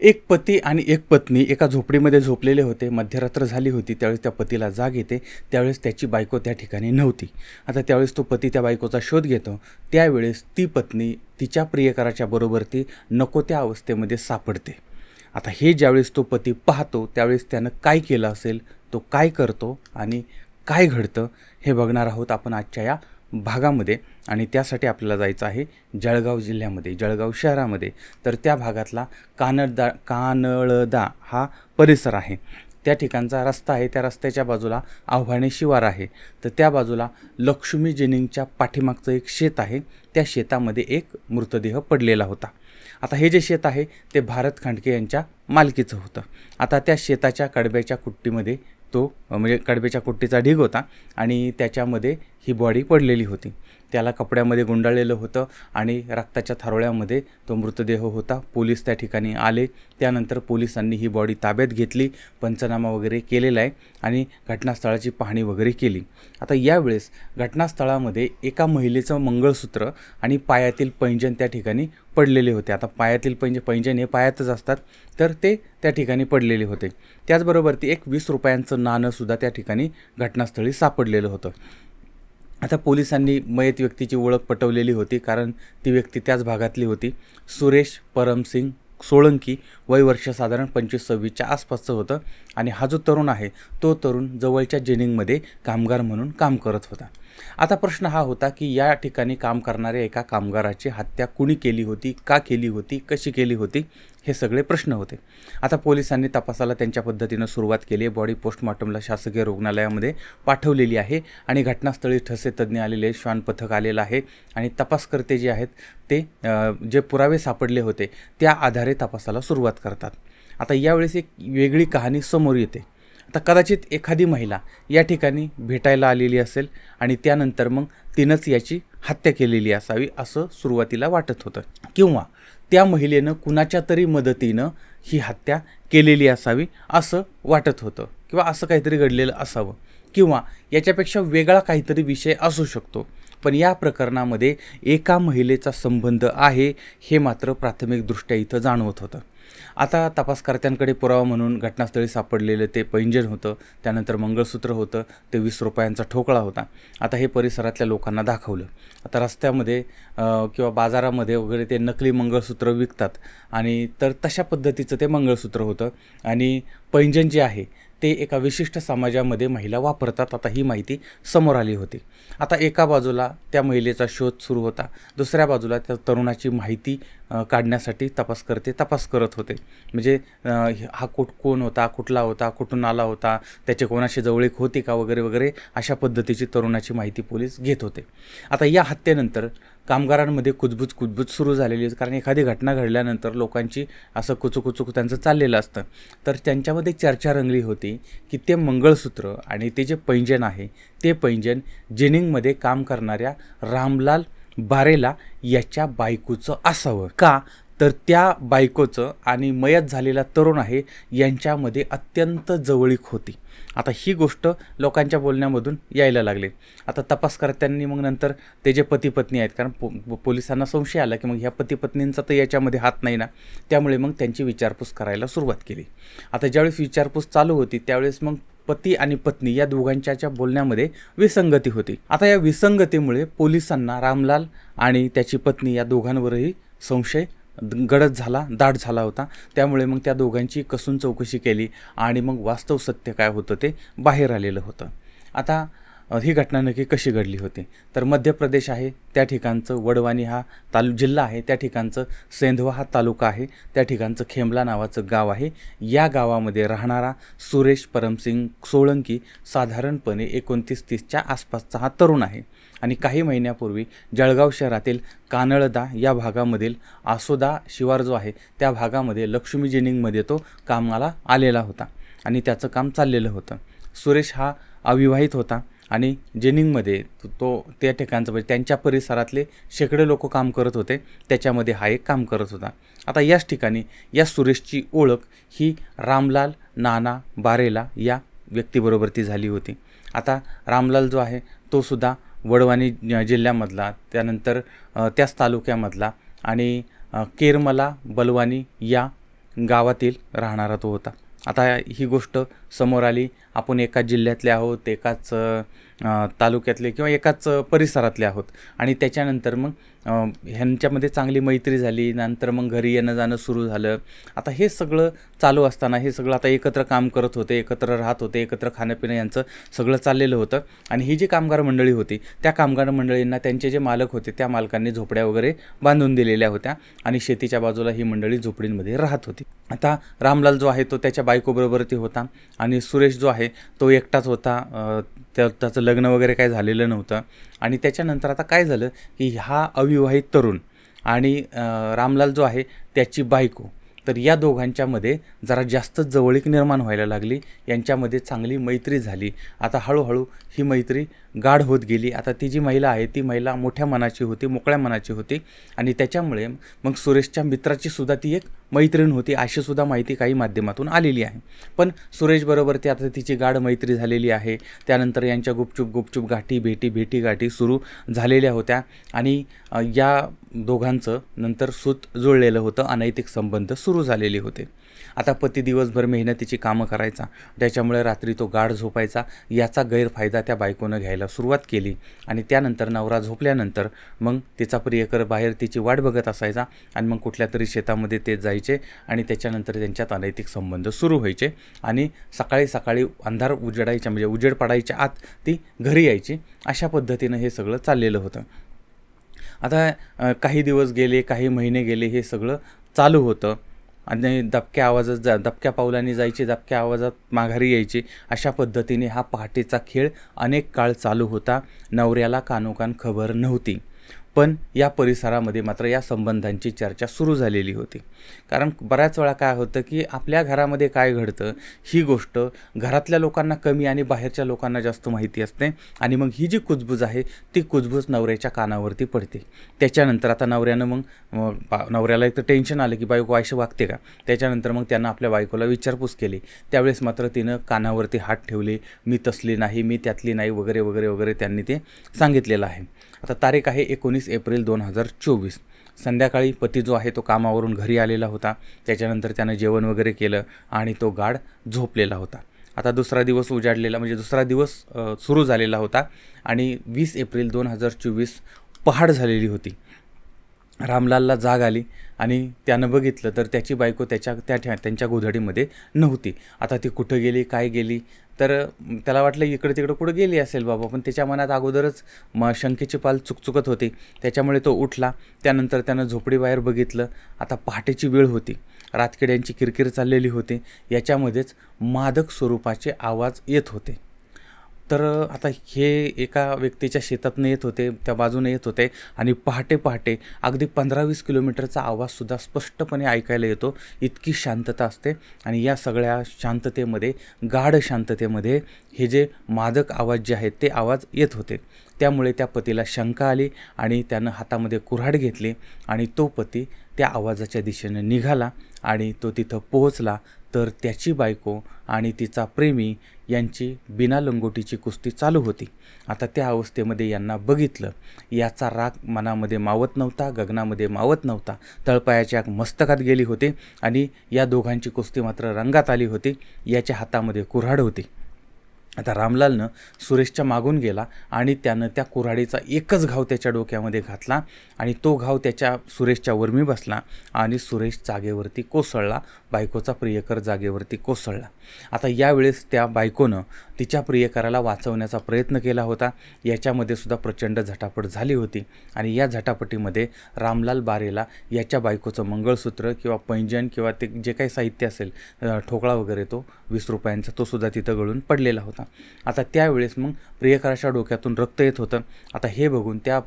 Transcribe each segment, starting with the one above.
एक पती आणि एक पत्नी एका झोपडीमध्ये झोपलेले होते. मध्यरात्र झाली होती. त्यावेळेस त्या पतीला जाग येते. त्यावेळेस त्याची बायको त्या ठिकाणी नव्हती. आता त्यावेळेस तो पती त्या बायकोचा शोध घेतो. त्यावेळेस ती पत्नी तिच्या प्रियकराच्या बरोबर ती नको त्या अवस्थेमध्ये सापडते. आता हे ज्यावेळेस तो पती पाहतो त्यावेळेस त्यानं काय केलं असेल तो काय करतो आणि काय घडतं हे बघणार आहोत आपण आजच्या या भागामध्ये आणि त्यासाठी आपल्याला जायचं आहे जळगाव जिल्ह्यामध्ये जळगाव शहरामध्ये. तर त्या भागातला कानळदा कानळदा हा परिसर आहे. त्या ठिकाणचा रस्ता आहे. त्या रस्त्याच्या बाजूला आव्हाने शिवार आहे. तर त्या बाजूला लक्ष्मी जेनिंगच्या पाठीमागचं एक शेत आहे. त्या शेतामध्ये एक मृतदेह पडलेला होता. आता हे जे शेत आहे ते भारत खांडके यांच्या मालकीचं होतं. आता त्या शेताच्या कडब्याच्या कुट्टीमध्ये तो म्हणजे कडब्याच्या कुट्टीचा ढीग होता आणि त्याच्यामध्ये ही बॉडी पडलेली होती. त्याला कपड्यामध्ये गुंडाळलेलं होतं आणि रक्ताच्या थारोळ्यामध्ये तो मृतदेह होता. पोलीस त्या ठिकाणी आले. त्यानंतर पोलिसांनी ही बॉडी ताब्यात घेतली पंचनामा वगैरे केलेला आहे आणि घटनास्थळाची पाहणी वगैरे केली. आता यावेळेस घटनास्थळामध्ये एका महिलेचं मंगळसूत्र आणि पायातील पैंजण त्या ठिकाणी पडलेले होते. आता पायातील पैंज पैंजण हे पायातच असतात तर ते त्या ठिकाणी पडलेले होते. त्याचबरोबर ती एक वीस रुपयांचं नाणंसुद्धा त्या ठिकाणी घटनास्थळी सापडलेलं होतं. आता पोलिसांनी मयत व्यक्तीची ओळख पटवलेली होती कारण ती व्यक्ती त्याच भागातली होती. सुरेश परमसिंग सोळंकी वय वर्ष साधारण पंचवीस सव्वीसच्या आसपासचं होतं आणि हा जो तरुण आहे तो तरुण जवळच्या जेनिंगमध्ये कामगार म्हणून काम करत होता. आता प्रश्न हा होता की या ठिकाणी काम करणाऱ्या एका कामगाराची हत्या कुणी केली होती का केली होती कशी केली होती? हे सगळे प्रश्न होते. आता पोलिसांनी तपासाला त्यांच्या पद्धतीनं सुरुवात केली आहे. बॉडी पोस्टमॉर्टमला शासकीय रुग्णालयामध्ये पाठवलेली आहे आणि घटनास्थळी ठसे तज्ज्ञ आलेले श्वान पथक आलेलं आहे आणि तपासकर्ते जे आहेत ते जे पुरावे सापडले होते त्या आधारे तपासाला सुरुवात करतात. आता यावेळेस एक वेगळी कहाणी समोर येते. आता कदाचित एखादी महिला या ठिकाणी भेटायला आलेली असेल आणि त्यानंतर मग तिनंच याची हत्या केलेली असावी असं सुरुवातीला वाटत होतं. किंवा त्या महिलेनं कुणाच्या तरी मदतीनं ही हत्या केलेली असावी असं वाटत होतं किंवा असं काहीतरी घडलेलं असावं किंवा याच्यापेक्षा वेगळा काहीतरी विषय असू शकतो. पण या प्रकरणामध्ये एका महिलेचा संबंध आहे हे मात्र प्राथमिकदृष्ट्या इथं जाणवत होतं. आता तपासकर्त्यांकडे पुरावा म्हणून घटनास्थळी सापडलेलं ते पैंजण होतं त्यानंतर मंगळसूत्र होतं ते वीस रुपयांचा ठोकळा होता. आता हे परिसरातल्या लोकांना दाखवलं. आता रस्त्यामध्ये किंवा बाजारामध्ये वगैरे ते नकली मंगळसूत्र विकतात. आणि तर तशा पद्धतीचं ते मंगळसूत्र होतं. आणि पैंजण जे आहे ते एका विशिष्ट समाजामध्ये महिला वापरतात आता ही माहिती समोर आली होती. आता एका बाजूला त्या महिलेचा शोध सुरू होता दुसऱ्या बाजूला त्या तरुणाची माहिती काढण्यासाठी काढण्यासाठी तपासकर्ते तपास करत होते. म्हणजे हा कुठ कोण होता कुठला होता कुठून आला होता त्याचे कोणाशी जवळीक होती का वगैरे वगैरे अशा पद्धतीची तरुणाची माहिती पोलीस घेत होते. आता या हत्येनंतर कामगारांमध्ये कुजबूज कुजबूज सुरू झालेली होती कारण एखादी घटना घडल्यानंतर लोकांची असं कुचुकुचुक त्यांचं चाललेलं असतं. तर त्यांच्यामध्ये चर्चा रंगली होती. की ते मंगळसूत्र आणि ते जे पैंजण आहे ते पैंजण जेनिंगमध्ये काम करणाऱ्या रामलाल बारेला याच्या बायकोचं असावं. का? तर त्या बायकोचं आणि मयत झालेला तरुण आहे यांच्यामध्ये अत्यंत जवळीक होती. आता ही गोष्ट लोकांच्या बोलण्यामधून यायला लागली. आता तपासकर्त्यांनी मग नंतर ते जे पती पत्नी आहेत कारण पो पो- पोलिसांना संशय आला की मग ह्या पती पत्नींचा तर याच्यामध्ये हात नाही ना त्यामुळे मग त्यांची विचारपूस करायला सुरुवात केली. आता ज्यावेळेस विचारपूस चालू होती त्यावेळेस मग पती आणि पत्नी या दोघांच्या बोलण्यामध्ये विसंगती होती. आता या विसंगतीमुळे पोलिसांना रामलाल आणि त्याची पत्नी या दोघांवरही संशय गडद झाला दाट झाला होता. त्यामुळे मग त्या दोघांची कसून चौकशी केली आणि मग वास्तव सत्य काय होतं ते बाहेर आलेलं होतं. आता ही घटना नक्की कशी घडली होती? तर मध्य प्रदेश आहे त्या ठिकाणचं वडवानी हा तालु जिल्हा आहे त्या ठिकाणचं सेंधवा हा तालुका आहे त्या ठिकाणचं खेमला नावाचं गाव आहे. या गावामध्ये राहणारा सुरेश परमसिंग सोळंकी साधारणपणे एकोणतीस तीसच्या आसपासचा हा तरुण आहे. आणि काही महिन्यापूर्वी जळगाव शहरातील कानळदा या भागामधील आसोदा शिवार जो आहे त्या भागामध्ये लक्ष्मी जिनिंगमध्ये तो कामाला आलेला होता आणि त्याचं काम चाललेलं होतं. सुरेश हा अविवाहित होता. आणि जेनिंगमध्ये तो- त्या ठिकाणचं म्हणजे त्यांच्या परिसरातले शेकडे लोक काम करत होते. त्याच्यामध्ये हा एक काम करत होता. आता याच ठिकाणी या सुरेशची ओळख ही रामलाल नाना बारेला या व्यक्तीबरोबर ती झाली होती. आता रामलाल जो आहे तो सुद्धा वडवानी जिल्ह्यामधला त्यानंतर त्याच तालुक्यामधला आणि केरमला बलवानी या गावातील राहणारा तो होता. आता ही गोष्ट समोर आली. आपण एकाच जिल्ह्यातले आहोत एकाच तालुक्यातले किंवा एकाच परिसरातले आहोत. आणि त्याच्यानंतर मग ह्यांच्यामध्ये चांगली मैत्री झाली नंतर मग घरी येणं जाणं सुरू झालं. आता हे सगळं चालू असताना हे सगळं आता एकत्र काम करत होते एकत्र राहत होते एकत्र खाणंपिणं यांचं सगळं चाललेलं होतं. आणि ही जी कामगार मंडळी होती त्या कामगार मंडळींना त्यांचे जे मालक होते त्या मालकांनी झोपड्या वगैरे बांधून दिलेल्या होत्या आणि शेतीच्या बाजूला ही मंडळी झोपडींमध्ये राहत होती. आता रामलाल जो आहे तो त्याच्या बायकोबरोबर ती होता. आणि सुरेश जो आहे तो एकटाच होता. त्या त्याचं लग्न वगैरे काही झालेलं नव्हतं. आणि त्याच्यानंतर आता काय झालं की हा अविवाहित तरुण आणि रामलाल जो आहे त्याची बायको. तर या दोघांच्यामध्ये जरा जास्तच जवळीक निर्माण व्हायला लागली. यांच्यामध्ये चांगली मैत्री झाली. आता हळूहळू ही मैत्री गाढ होत गेली. आता ती जी महिला आहे ती महिला मोठ्या मनाची होती मोकळ्या मनाची होती. आणि त्याच्यामुळे मग सुरेशच्या मित्राची सुद्धा ती एक मैत्रीण होती अशीसुद्धा माहिती काही माध्यमातून आलेली आहे. पण सुरेशबरोबर ती आता तिची गाढ मैत्री झालेली आहे. त्यानंतर यांच्या गुपचूप गुपचूप गाठी भेटी भेटी गाठी सुरू झालेल्या होत्या. आणि या दोघांचं नंतर सूत जुळलेलं होतं अनैतिक संबंध सुरू झालेले होते. आता पती दिवसभर मेहनतीची कामं करायचा. त्याच्यामुळे रात्री तो गाढ झोपायचा. याचा गैरफायदा त्या बायकोनं घ्यायला सुरुवात केली. आणि त्यानंतर नवरा झोपल्यानंतर मग तिचा प्रियकर बाहेर तिची वाट बघत असायचा. आणि मग कुठल्या तरी शेतामध्ये ते जायचे आणि त्याच्यानंतर त्यांच्यात अनैतिक संबंध सुरू व्हायचे. आणि सकाळी सकाळी अंधार उजेडायच्या म्हणजे उजेड पडायच्या आत ती घरी यायची. अशा पद्धतीनं हे सगळं चाललेलं होतं. आता काही दिवस गेले काही महिने गेले हे सगळं चालू होतं. आणि दबक्या आवाजात जा दबक्या पावलांनी जायची दबक्या आवाजात माघारी यायची अशा पद्धतीने हा पहाटेचा खेळ अनेक काळ चालू होता. नवऱ्याला कानोकान खबर नव्हती. पण या परिसरामध्ये मात्र या संबंधांची चर्चा सुरू झालेली होती. कारण बऱ्याच वेळा काय होतं की आपल्या घरामध्ये काय घडतं ही गोष्ट घरातल्या लोकांना कमी आणि बाहेरच्या लोकांना जास्त माहिती असते आणि मग ही जी कुजबूज आहे ती कुजबूज नवऱ्याच्या कानावरती पडते. त्याच्यानंतर आता नवऱ्यानं मग नवऱ्याला एक तर टेन्शन आलं की बायको अशी वागते का? त्याच्यानंतर मग त्यांना आपल्या बायकोला विचारपूस केली. त्यावेळेस मात्र तिनं कानावरती हात ठेवले मी तसली नाही मी त्यातली नाही वगैरे वगैरे वगैरे त्यांनी ते सांगितलेलं आहे. आता तारीख आहे एकोणीस एप्रिल दोन हजार चोवीस. संध्याकाळी पती जो आहे तो कामावरून घरी आलेला होता. त्याच्यानंतर त्यानं जेवण वगैरे केलं आणि तो गाढ झोपलेला होता. आता दुसरा दिवस उजाडलेला म्हणजे दुसरा दिवस सुरू झालेला होता आणि वीस एप्रिल दोन हजार चोवीस पहाड झालेली होती. रामलालला जाग आली आणि त्यानं बघितलं तर त्याची बायको त्याच्या त्या ठ्या त्यांच्या गोधडीमध्ये नव्हती. आता ती कुठं गेली काय गेली? तर त्याला वाटलं इकडे तिकडं कुठं गेली असेल बाबा पण त्याच्या मनात अगोदरच म शंकेची पाल चुकचुकत होती. त्याच्यामुळे तो उठला त्यानंतर त्यानं झोपडीबाहेर बघितलं. आता पहाटेची वेळ होती. रातकिड्यांची किरकिर चाललेली होती. याच्यामध्येच मादक स्वरूपाचे आवाज येत होते. तर आता हे एका व्यक्तीच्या शेतातनं येत होते त्या बाजूने येत होते आणि पहाटे पहाटे अगदी पंधरा वीस किलोमीटरचा आवाजसुद्धा स्पष्टपणे ऐकायला येतो. इतकी शांतता असते आणि या सगळ्या शांततेमध्ये गाढ शांततेमध्ये हे जे मादक आवाज जे आहेत ते आवाज येत होते. त्यामुळे त्या पतीला शंका आली आणि त्यानं हातामध्ये कुऱ्हाड घेतली आणि तो पती त्या आवाजाच्या दिशेने निघाला आणि तो तिथं पोहोचला. तर त्याची बायको आणि तिचा प्रेमी यांची बिना लंगोटीची कुस्ती चालू होती. आता त्या अवस्थेमध्ये यांना बघितलं. याचा राग मनामध्ये मावत नव्हता गगनामध्ये मावत नव्हता. तळपायाच्या मस्तकात गेली होती आणि या दोघांची कुस्ती मात्र रंगात आली होती. याच्या हातामध्ये कुऱ्हाड होती. आता रामलालनं सुरेशच्या मागून गेला आणि त्यानं त्या कुऱ्हाडीचा एकच घाव त्याच्या डोक्यामध्ये घातला आणि तो घाव त्याच्या सुरेशच्या वर्मी बसला आणि सुरेश जागेवरती कोसळला. बायकोचा प्रियकर जागेवरती कोसळला. आता यावेळेस त्या बायकोनं तिच्या प्रियकराला वाचवण्याचा प्रयत्न केला होता. याच्यामध्ये सुद्धा प्रचंड झटापट झाली होती आणि या झटापटीमध्ये रामलाल बारेला याच्या बायकोचं मंगळसूत्र किंवा पैंजण किंवा ते जे काही साहित्य असेल ठोकळा वगैरे तो वीस रुपयांचा तो सुद्धा तिथं गळून पडलेला होता. आता त्यावेळेस मग प्रियकराच्या डोक्यातून रक्त येत होतं. आता हे बघून त्या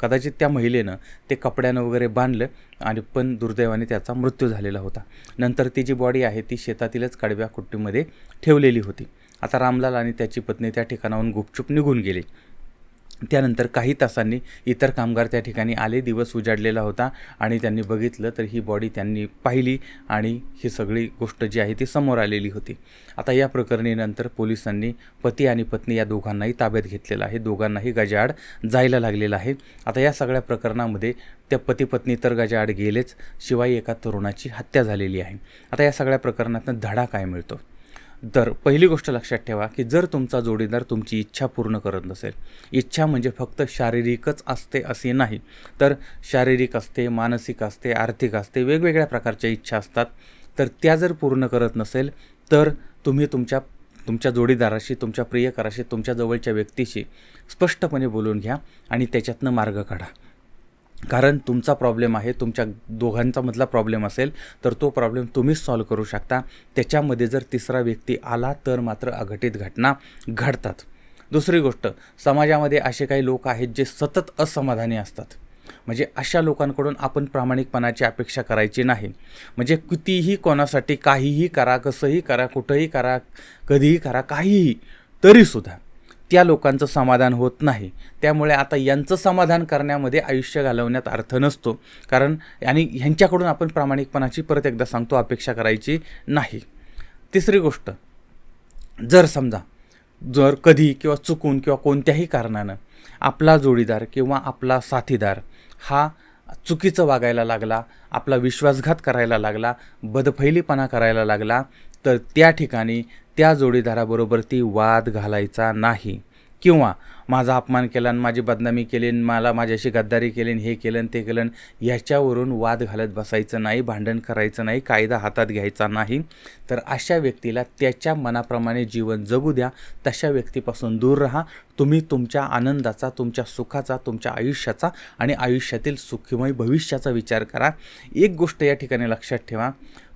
कदाचित त्या महिलेनं ते कपड्यानं वगैरे बांधलं आणि पण दुर्दैवाने त्याचा मृत्यू झालेला होता. नंतर ती जी बॉडी आहे ती शेतातीलच कडव्या कुट्टीमध्ये ठेवलेली होती. आता रामलाल आणि त्याची पत्नी त्या ठिकाणाहून गुपचूप निघून गेली. त्यानंतर काही तासांनी इतर कामगार त्या ठिकाणी आले दिवस उजाडलेला होता आणि त्यांनी बघितलं तर ही बॉडी त्यांनी पाहिली आणि ही सगळी गोष्ट जी आहे ती समोर आलेली होती. आता या प्रकरणी नंतर पोलिसांनी पती आणि पत्नी या दोघांनाही ताब्यात घेतलेलं आहे. दोघांनाही गजाआड जायला लागलेलं आहे. आता या सगळ्या प्रकरणामध्ये त्या पती पत्नी तर गजाआड गेलेच शिवाय एका तरुणाची हत्या झालेली आहे. आता या सगळ्या प्रकरणातून धडा काय मिळतो? तर पहिली गोष्ट लक्षात ठेवा की जर तुमचा जोडीदार तुमची इच्छा पूर्ण करत नसेल इच्छा म्हणजे फक्त शारीरिकच असते असे नाही तर शारीरिक असते मानसिक असते आर्थिक असते वेगवेगळ्या प्रकारच्या इच्छा असतात. तर त्या जर पूर्ण करत नसेल तर तुम्ही तुमच्या तुमच्या जोडीदाराशी तुमच्या प्रियकराशी तुमच्या जवळच्या व्यक्तीशी स्पष्टपणे बोलून घ्या आणि त्याच्यातनं मार्ग काढा. कारण तुमचा प्रॉब्लेम आहे तुमच्या दोघांचा मधला प्रॉब्लेम असेल तर तो प्रॉब्लेम तुम्हीच सॉल्व करू शकता. त्याच्यामध्ये जर तिसरा व्यक्ती आला तर मात्र अघटित घटना घडतात. दुसरी गोष्ट समाजामध्ये असे काही लोक आहेत जे सतत असमाधानी असतात. म्हणजे अशा लोकांकडून आपण प्रामाणिकपणाची अपेक्षा करायची नाही. म्हणजे कितीही कोणासाठी काहीही करा कसंही करा कुठंही करा कधीही करा काहीही तरीसुद्धा. त्या लोकांचं समाधान होत नाही. त्यामुळे आता यांचं समाधान करण्यामध्ये आयुष्य घालवण्यात अर्थ नसतो. कारण आणि ह्यांच्याकडून आपण प्रामाणिकपणाची परत एकदा सांगतो अपेक्षा करायची नाही. तिसरी गोष्ट जर समजा जर कधी किंवा चुकून किंवा कोणत्याही कारणानं आपला जोडीदार किंवा आपला साथीदार हा चुकीचं वागायला लागला आपला विश्वासघात करायला लागला बदफैलीपणा करायला लागला तर त्या ठिकाणी त्या जोडीदाराबरोबर ती वाद घालायचा नाही. किंवा माझा अपमान केला आणि माझी बदनामी केली आणि मला माझ्याशी गद्दारी केली आणि हे केलं ते केलं याच्यावरून वाद घालत बसायचं नाही भांडण करायचं नाही कायदा हातात घ्यायचा नाही. तर अशा व्यक्तीला त्याच्या मनाप्रमाणे जीवन जगू द्या. तशा व्यक्तीपासून दूर राहा. तुम्ही तुमच्या आनंदाचा तुमच्या सुखाचा तुमच्या आयुष्याचा आणि आयुष्यातील सुखीमय भविष्याचा विचार करा. एक गोष्ट या ठिकाणी लक्षात ठेवा.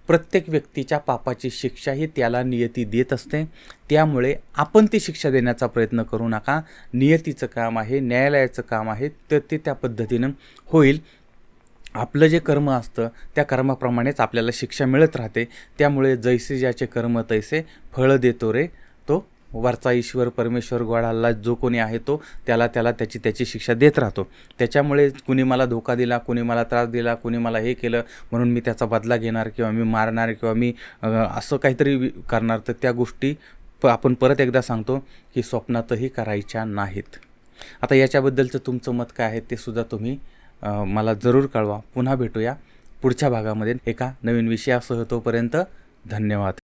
प्रत्येक व्यक्तीच्या पापाची शिक्षा ही त्याला नियती देत असते. त्यामुळे आपण ती शिक्षा देण्याचा प्रयत्न करू नका. नियतीचं काम आहे न्यायालयाचं काम आहे तर ते त्या पद्धतीनं होईल. आपलं जे कर्म असतं त्या कर्माप्रमाणेच आपल्याला शिक्षा मिळत राहते. त्यामुळे जैसे ज्याचे कर्म तैसे फळं देतो रे तो वरचा ईश्वर परमेश्वर गोडाला जो कोणी आहे तो त्याला त्याला त्याची त्याची शिक्षा देत राहतो. त्याच्यामुळे कुणी मला धोका दिला कुणी मला त्रास दिला कुणी मला हे केलं म्हणून मी त्याचा बदला घेणार किंवा मी मारणार किंवा मी असं काहीतरी वि- करणार तर त्या गोष्टी प आपण परत एकदा सांगतो की स्वप्नातही करायच्या नाहीत. आता याच्याबद्दलचं तुमचं मत काय आहे ते सुद्धा तुम्ही मला जरूर कळवा. पुन्हा भेटूया पुढच्या भागामध्ये एका नवीन विषयासह तोपर्यंत धन्यवाद.